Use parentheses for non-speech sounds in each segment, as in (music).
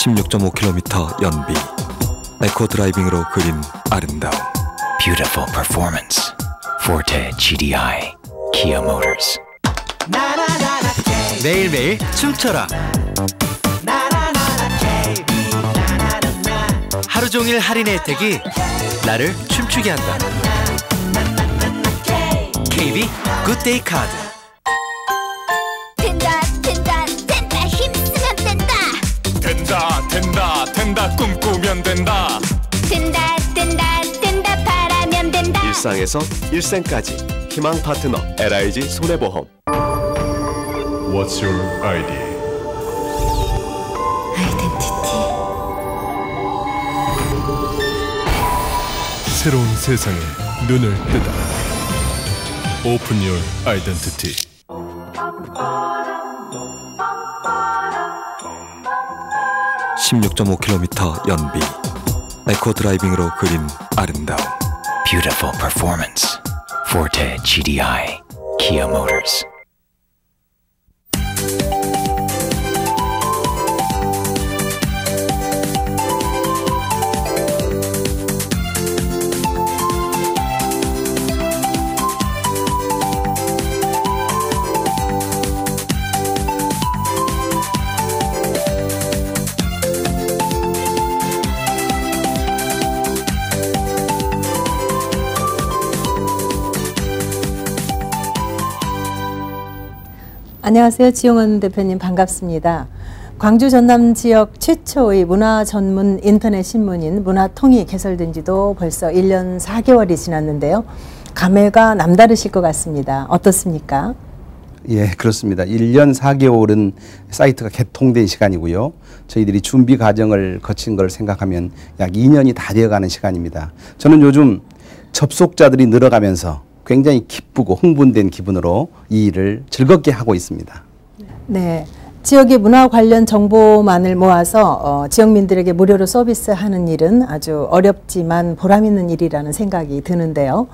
(16.5km) 연비 에코 드라이빙으로 그린 아름다움 Beautiful performance. Forte GDI. Kia Motors. 매일매일 춤춰라 하루 종일 할인의 혜택이 나를 춤추게 한다 KB 굿데이 카드 된다 꿈꾸면 된다. 된다 된다 된다 바라면 된다. 일상에서 일생까지 희망 파트너 LIG 손해보험. What's your ID? 아이덴티티. 새로운 세상에 눈을 뜨다. Open your identity (16.5km) 연비 에코 드라이빙으로 그린 아름다움 Beautiful performance. Forte GDI. Kia Motors. 안녕하세요. 지용원 대표님 반갑습니다. 광주 전남 지역 최초의 문화 전문 인터넷 신문인 문화통이 개설된 지도 벌써 1년 4개월이 지났는데요. 감회가 남다르실 것 같습니다. 어떻습니까? 예, 그렇습니다. 1년 4개월은 사이트가 개통된 시간이고요. 저희들이 준비 과정을 거친 걸 생각하면 약 2년이 다 되어가는 시간입니다. 저는 요즘 접속자들이 늘어가면서 굉장히 기쁘고 흥분된 기분으로 이 일을 즐겁게 하고 있습니다. 네. 지역의 문화 관련 정보만을 모아서 어, 지역민들에게 무료로 서비스하는 일은 아주 어렵지만 보람 있는 일이라는 생각이 드는데요.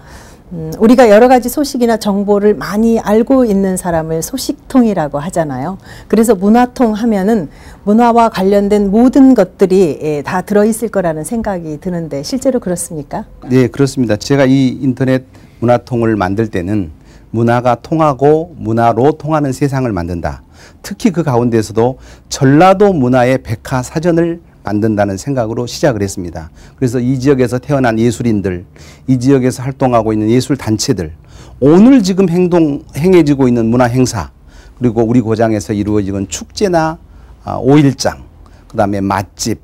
음, 우리가 여러 가지 소식이나 정보를 많이 알고 있는 사람을 소식통이라고 하잖아요. 그래서 문화통 하면은 문화와 관련된 모든 것들이 예, 다 들어있을 거라는 생각이 드는데 실제로 그렇습니까? 네, 그렇습니다. 제가 이 인터넷 문화통을 만들 때는 문화가 통하고 문화로 통하는 세상을 만든다. 특히 그 가운데서도 전라도 문화의 백화사전을 만든다는 생각으로 시작을 했습니다. 그래서 이 지역에서 태어난 예술인들, 이 지역에서 활동하고 있는 예술 단체들, 오늘 지금 행동 행해지고 있는 문화 행사, 그리고 우리 고장에서 이루어지는 축제나 아, 오일장, 그다음에 맛집,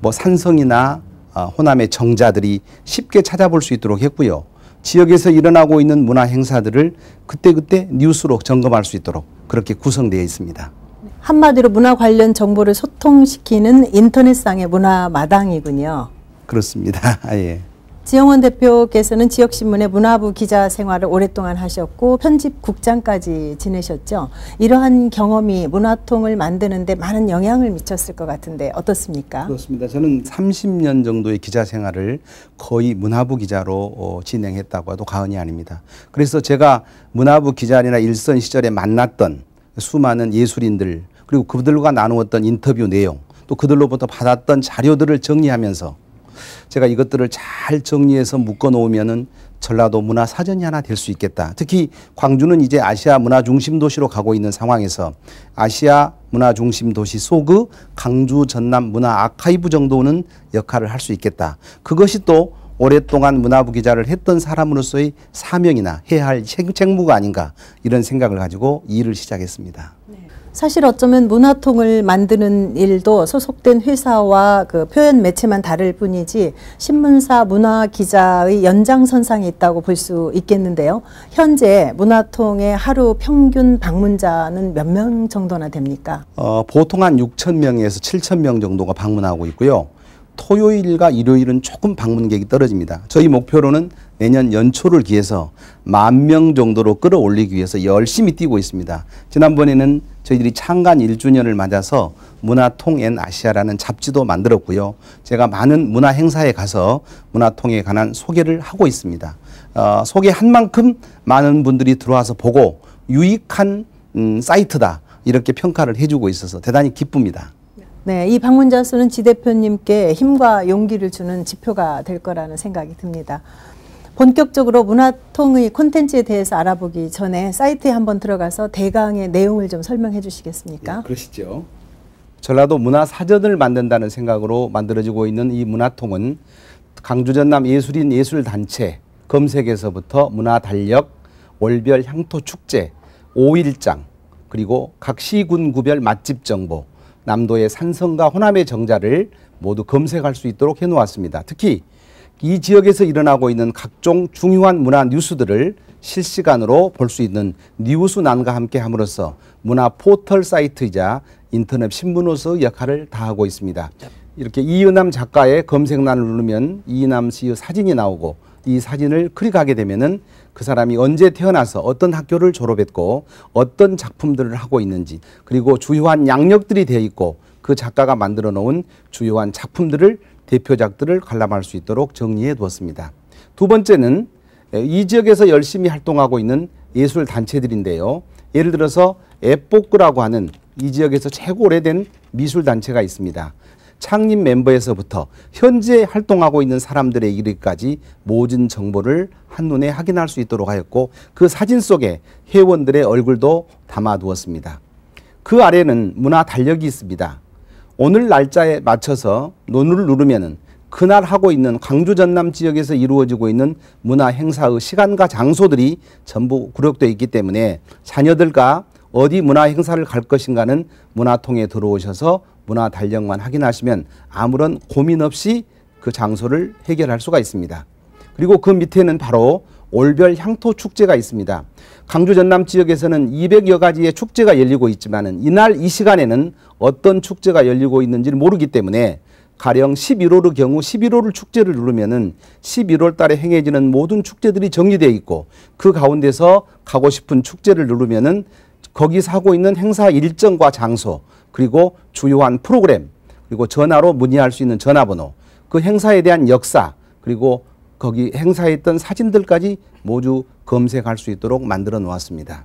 뭐 산성이나 아, 호남의 정자들이 쉽게 찾아볼 수 있도록 했고요. 지역에서 일어나고 있는 문화 행사들을 그때그때 뉴스로 점검할 수 있도록 그렇게 구성되어 있습니다. 한마디로 문화 관련 정보를 소통시키는 인터넷상의 문화 마당이군요. 그렇습니다. (laughs) 아, 예. 지영원 대표께서는 지역신문의 문화부 기자 생활을 오랫동안 하셨고 편집국장까지 지내셨죠. 이러한 경험이 문화통을 만드는데 많은 영향을 미쳤을 것 같은데 어떻습니까? 그렇습니다. 저는 30년 정도의 기자 생활을 거의 문화부 기자로 어, 진행했다고 해도 과언이 아닙니다. 그래서 제가 문화부 기자나 일선 시절에 만났던 수많은 예술인들 그리고 그들과 나누었던 인터뷰 내용 또 그들로부터 받았던 자료들을 정리하면서 제가 이것들을 잘 정리해서 묶어 놓으면은 전라도 문화 사전이 하나 될 수 있겠다. 특히 광주는 이제 아시아 문화 중심 도시로 가고 있는 상황에서 아시아 문화 중심 도시 소그 강주 전남 문화 아카이브 정도는 역할을 할 수 있겠다. 그것이 또 오랫동안 문화부 기자를 했던 사람으로서의 사명이나 해야 할 책- 책무가 아닌가 이런 생각을 가지고 이 일을 시작했습니다. 사실 어쩌면 문화통을 만드는 일도 소속된 회사와 그 표현 매체만 다를 뿐이지 신문사 문화 기자의 연장선상에 있다고 볼 수 있겠는데요. 현재 문화통의 하루 평균 방문자는 몇 명 정도나 됩니까? 어, 보통 한 6천 명에서 7천 명 정도가 방문하고 있고요. 토요일과 일요일은 조금 방문객이 떨어집니다. 저희 목표로는 내년 연초를 기해서 만 명 정도로 끌어올리기 위해서 열심히 뛰고 있습니다. 지난번에는 저희들이 창간 1주년을 맞아서 문화통 앤 아시아라는 잡지도 만들었고요. 제가 많은 문화 행사에 가서 문화통에 관한 소개를 하고 있습니다. 어, 소개한 만큼 많은 분들이 들어와서 보고 유익한 음, 사이트다 이렇게 평가를 해주고 있어서 대단히 기쁩니다. 네, 이 방문자 수는 지 대표님께 힘과 용기를 주는 지표가 될 거라는 생각이 듭니다. 본격적으로 문화통의 콘텐츠에 대해서 알아보기 전에 사이트에 한번 들어가서 대강의 내용을 좀 설명해 주시겠습니까? 그러시죠. 전라도 문화사전을 만든다는 생각으로 만들어지고 있는 이 문화통은 강주 전남 예술인 예술단체 검색에서부터 문화달력, 월별 향토 축제, 오일장 그리고 각 시군 구별 맛집 정보, 남도의 산성과 호남의 정자를 모두 검색할 수 있도록 해놓았습니다. 특히 이 지역에서 일어나고 있는 각종 중요한 문화 뉴스들을 실시간으로 볼 수 있는 뉴스난과 함께 함으로써 문화 포털 사이트이자 인터넷 신문으로서 역할을 다하고 있습니다. 이렇게 이은남 작가의 검색란을 누르면 이은남 씨의 사진이 나오고 이 사진을 클릭하게 되면은 그 사람이 언제 태어나서 어떤 학교를 졸업했고 어떤 작품들을 하고 있는지 그리고 주요한 양력들이 되어 있고 그 작가가 만들어 놓은 주요한 작품들을 대표작들을 관람할 수 있도록 정리해 두었습니다. 두 번째는 이 지역에서 열심히 활동하고 있는 예술 단체들인데요. 예를 들어서 에포크라고 하는 이 지역에서 최고 오래된 미술 단체가 있습니다. 창립 멤버에서부터 현재 활동하고 있는 사람들의 이르기까지 모든 정보를 한눈에 확인할 수 있도록 하였고 그 사진 속에 회원들의 얼굴도 담아 두었습니다. 그 아래는 문화 달력이 있습니다. 오늘 날짜에 맞춰서 논을 누르면은 그날 하고 있는 광주 전남 지역에서 이루어지고 있는 문화 행사의 시간과 장소들이 전부 구력되어 있기 때문에 자녀들과 어디 문화 행사를 갈 것인가는 문화통에 들어오셔서 문화 달력만 확인하시면 아무런 고민 없이 그 장소를 해결할 수가 있습니다. 그리고 그 밑에는 바로 올별 향토 축제가 있습니다. 강주 전남 지역에서는 200여 가지의 축제가 열리고 있지만은 이날 이 시간에는 어떤 축제가 열리고 있는지를 모르기 때문에 가령 11월의 경우 11월 축제를 누르면은 11월 달에 행해지는 모든 축제들이 정리되어 있고 그 가운데서 가고 싶은 축제를 누르면은 거기서 하고 있는 행사 일정과 장소 그리고 주요한 프로그램 그리고 전화로 문의할 수 있는 전화번호 그 행사에 대한 역사 그리고 거기 행사했던 사진들까지 모두 검색할 수 있도록 만들어 놓았습니다.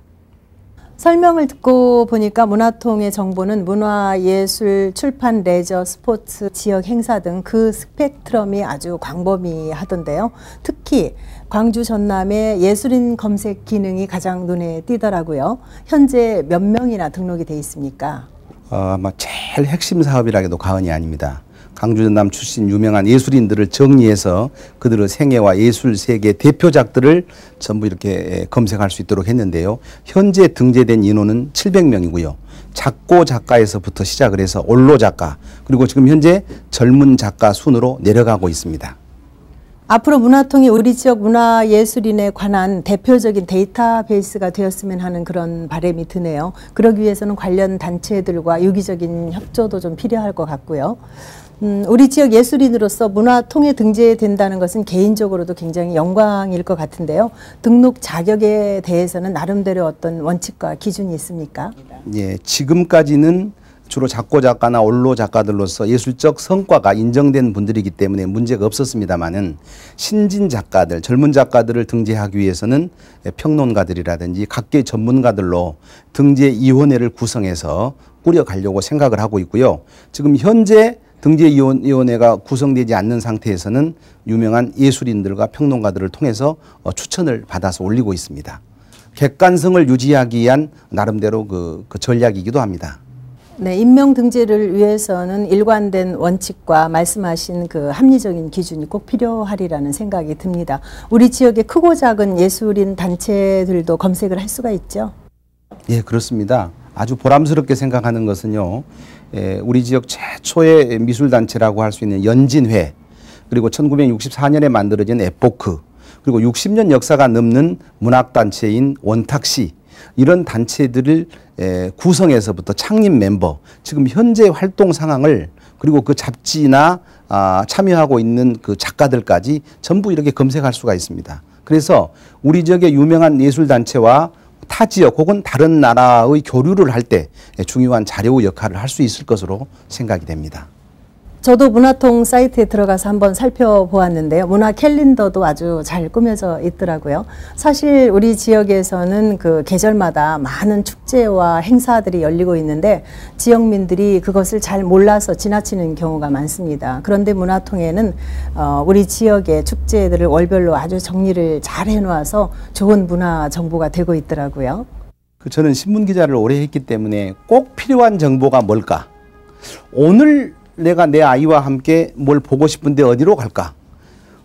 설명을 듣고 보니까 문화통의 정보는 문화, 예술, 출판, 레저, 스포츠, 지역 행사 등 그 스펙트럼이 아주 광범위하던데요. 특히 광주 전남의 예술인 검색 기능이 가장 눈에 띄더라고요. 현재 몇 명이나 등록이 돼 있습니까? 어, 아마 제일 핵심 사업이라 해도 과언이 아닙니다. 강주 전남 출신 유명한 예술인들을 정리해서 그들의 생애와 예술 세계 대표작들을 전부 이렇게 검색할 수 있도록 했는데요. 현재 등재된 인원은 700명이고요. 작고 작가에서부터 시작을 해서 올로 작가 그리고 지금 현재 젊은 작가 순으로 내려가고 있습니다. 앞으로 문화통이 우리 지역 문화 예술인에 관한 대표적인 데이터베이스가 되었으면 하는 그런 바람이 드네요. 그러기 위해서는 관련 단체들과 유기적인 협조도 좀 필요할 것 같고요. 음, 우리 지역 예술인으로서 문화통에 등재된다는 것은 개인적으로도 굉장히 영광일 것 같은데요. 등록 자격에 대해서는 나름대로 어떤 원칙과 기준이 있습니까? 예, 지금까지는 주로 작고 작가나 원로 작가들로서 예술적 성과가 인정된 분들이기 때문에 문제가 없었습니다만은 신진 작가들, 젊은 작가들을 등재하기 위해서는 평론가들이라든지 각계 전문가들로 등재 위원회를 구성해서 꾸려가려고 생각을 하고 있고요. 지금 현재 등재위원회가 구성되지 않는 상태에서는 유명한 예술인들과 평론가들을 통해서 어, 추천을 받아서 올리고 있습니다. 객관성을 유지하기 위한 나름대로 그, 그 전략이기도 합니다. 네, 임명 등재를 위해서는 일관된 원칙과 말씀하신 그 합리적인 기준이 꼭 필요하리라는 생각이 듭니다. 우리 지역의 크고 작은 예술인 단체들도 검색을 할 수가 있죠. 예, 그렇습니다. 아주 보람스럽게 생각하는 것은요. 예, 우리 지역 최초의 미술 단체라고 할 수 있는 연진회 그리고 1964년에 만들어진 에포크 그리고 60년 역사가 넘는 문학 단체인 원탁시 이런 단체들을 구성해서부터 창립 멤버, 지금 현재 활동 상황을 그리고 그 잡지나 아, 참여하고 있는 그 작가들까지 전부 이렇게 검색할 수가 있습니다. 그래서 우리 지역의 유명한 예술단체와 타 지역 혹은 다른 나라의 교류를 할 때 중요한 자료 역할을 할 수 있을 것으로 생각이 됩니다. 저도 문화통 사이트에 들어가서 한번 살펴보았는데요. 문화 캘린더도 아주 잘 꾸며져 있더라고요. 사실 우리 지역에서는 그 계절마다 많은 축제와 행사들이 열리고 있는데 지역민들이 그것을 잘 몰라서 지나치는 경우가 많습니다. 그런데 문화통에는 어, 우리 지역의 축제들을 월별로 아주 정리를 잘 해놓아서 좋은 문화 정보가 되고 있더라고요. 그 저는 신문 기자를 오래 했기 때문에 꼭 필요한 정보가 뭘까? 오늘 내가 내 아이와 함께 뭘 보고 싶은데 어디로 갈까?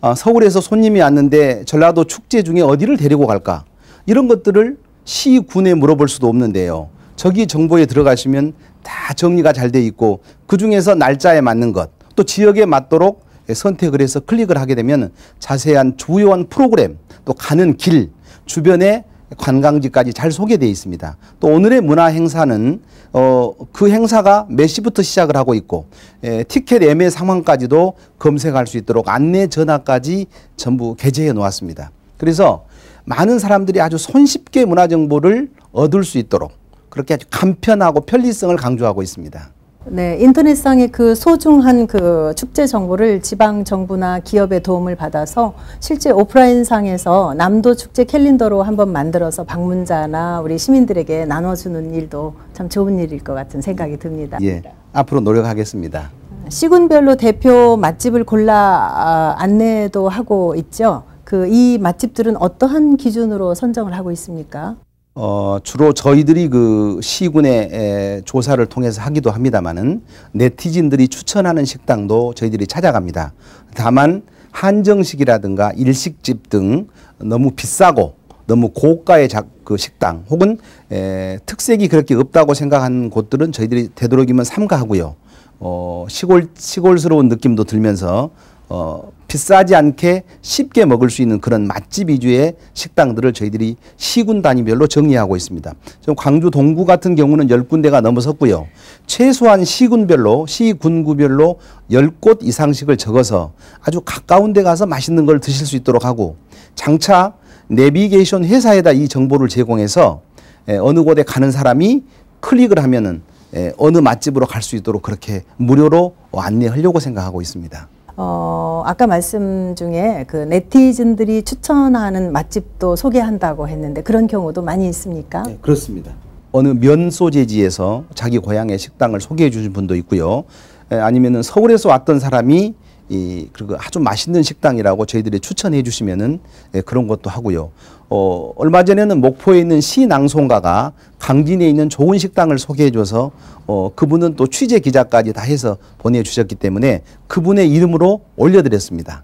아, 서울에서 손님이 왔는데 전라도 축제 중에 어디를 데리고 갈까? 이런 것들을 시군에 물어볼 수도 없는데요. 저기 정보에 들어가시면 다 정리가 잘 돼 있고 그 중에서 날짜에 맞는 것, 또 지역에 맞도록 선택을 해서 클릭을 하게 되면 자세한 주요한 프로그램, 또 가는 길, 주변에 관광지까지 잘 소개되어 있습니다. 또 오늘의 문화 행사는 어, 그 행사가 몇 시부터 시작을 하고 있고 에, 티켓 예매 상황까지도 검색할 수 있도록 안내 전화까지 전부 게재해 놓았습니다. 그래서 많은 사람들이 아주 손쉽게 문화 정보를 얻을 수 있도록 그렇게 아주 간편하고 편리성을 강조하고 있습니다. 네, 인터넷상의 그 소중한 그 축제 정보를 지방 정부나 기업의 도움을 받아서 실제 오프라인 상에서 남도 축제 캘린더로 한번 만들어서 방문자나 우리 시민들에게 나눠주는 일도 참 좋은 일일 것 같은 생각이 듭니다. 예, 앞으로 노력하겠습니다. 시군별로 대표 맛집을 골라 아, 안내도 하고 있죠. 그 이 맛집들은 어떠한 기준으로 선정을 하고 있습니까? 어, 주로 저희들이 그 시군의 에, 조사를 통해서 하기도 합니다만은 네티즌들이 추천하는 식당도 저희들이 찾아갑니다. 다만 한정식이라든가 일식집 등 너무 비싸고 너무 고가의 작, 그 식당 혹은 에, 특색이 그렇게 없다고 생각하는 곳들은 저희들이 되도록이면 삼가하고요. 어, 시골 시골스러운 느낌도 들면서 어, 비싸지 않게 쉽게 먹을 수 있는 그런 맛집 위주의 식당들을 저희들이 시군 단위별로 정리하고 있습니다. 지금 광주 동구 같은 경우는 열 군데가 넘어섰고요. 최소한 시군별로 시군구별로 열곳 이상씩을 적어서 아주 가까운 데 가서 맛있는 걸 드실 수 있도록 하고 장차 내비게이션 회사에다 이 정보를 제공해서 에, 어느 곳에 가는 사람이 클릭을 하면은 에, 어느 맛집으로 갈 수 있도록 그렇게 무료로 안내하려고 생각하고 있습니다. 어, 아까 말씀 중에 그 네티즌들이 추천하는 맛집도 소개한다고 했는데 그런 경우도 많이 있습니까? 네, 그렇습니다. 어느 면 소재지에서 자기 고향의 식당을 소개해 주신 분도 있고요. 에, 아니면은 서울에서 왔던 사람이 이 그리고 아주 맛있는 식당이라고 저희들이 추천해 주시면은 예, 그런 것도 하고요. 어, 얼마 전에는 목포에 있는 시낭송가가 강진에 있는 좋은 식당을 소개해 줘서 어, 그분은 또 취재 기자까지 다 해서 보내 주셨기 때문에 그분의 이름으로 올려 드렸습니다.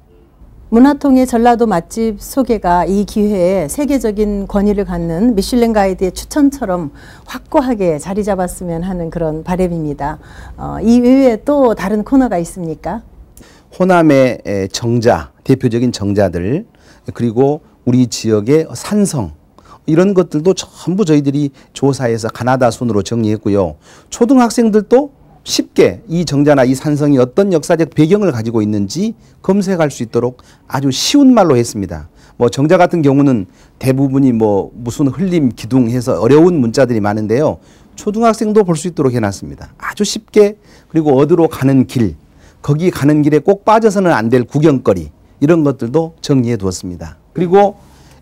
문화통의 전라도 맛집 소개가 이 기회에 세계적인 권위를 갖는 미슐랭 가이드의 추천처럼 확고하게 자리 잡았으면 하는 그런 바람입니다. 어, 이 외에 또 다른 코너가 있습니까? 호남의 에, 정자, 대표적인 정자들, 그리고 우리 지역의 산성, 이런 것들도 전부 저희들이 조사해서 가나다 순으로 정리했고요. 초등학생들도 쉽게 이 정자나 이 산성이 어떤 역사적 배경을 가지고 있는지 검색할 수 있도록 아주 쉬운 말로 했습니다. 뭐 정자 같은 경우는 대부분이 뭐 무슨 흘림 기둥 해서 어려운 문자들이 많은데요. 초등학생도 볼 수 있도록 해놨습니다. 아주 쉽게 그리고 어디로 가는 길, 거기 가는 길에 꼭 빠져서는 안 될 구경거리 이런 것들도 정리해 두었습니다. 그리고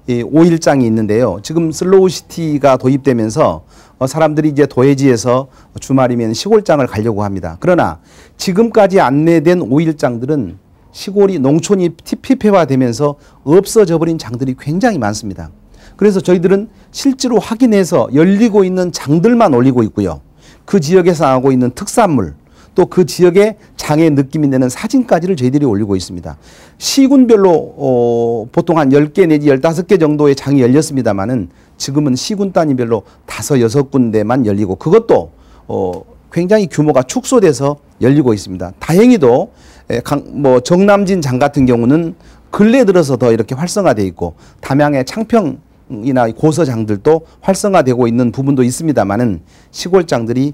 이 5일장이 있는데요. 지금 슬로우 시티가 도입되면서 어, 사람들이 이제 도해지에서 주말이면 시골장을 가려고 합니다. 그러나 지금까지 안내된 5일장들은 시골이 농촌이 피폐화되면서 없어져 버린 장들이 굉장히 많습니다. 그래서 저희들은 실제로 확인해서 열리고 있는 장들만 올리고 있고요. 그 지역에서 나오고 있는 특산물 또 그 지역의 장의 느낌이 내는 사진까지를 저희들이 올리고 있습니다. 시군별로 어, 보통 한 10개 내지 15개 정도의 장이 열렸습니다마는 지금은 시군 단위별로 다섯 여섯 군데만 열리고 그것도 어, 굉장히 규모가 축소돼서 열리고 있습니다. 다행히도 에, 강, 뭐 정남진 장 같은 경우는 근래 들어서 더 이렇게 활성화돼 있고 담양의 창평 이나 고서장들도 활성화되고 있는 부분도 있습니다만은 시골장들이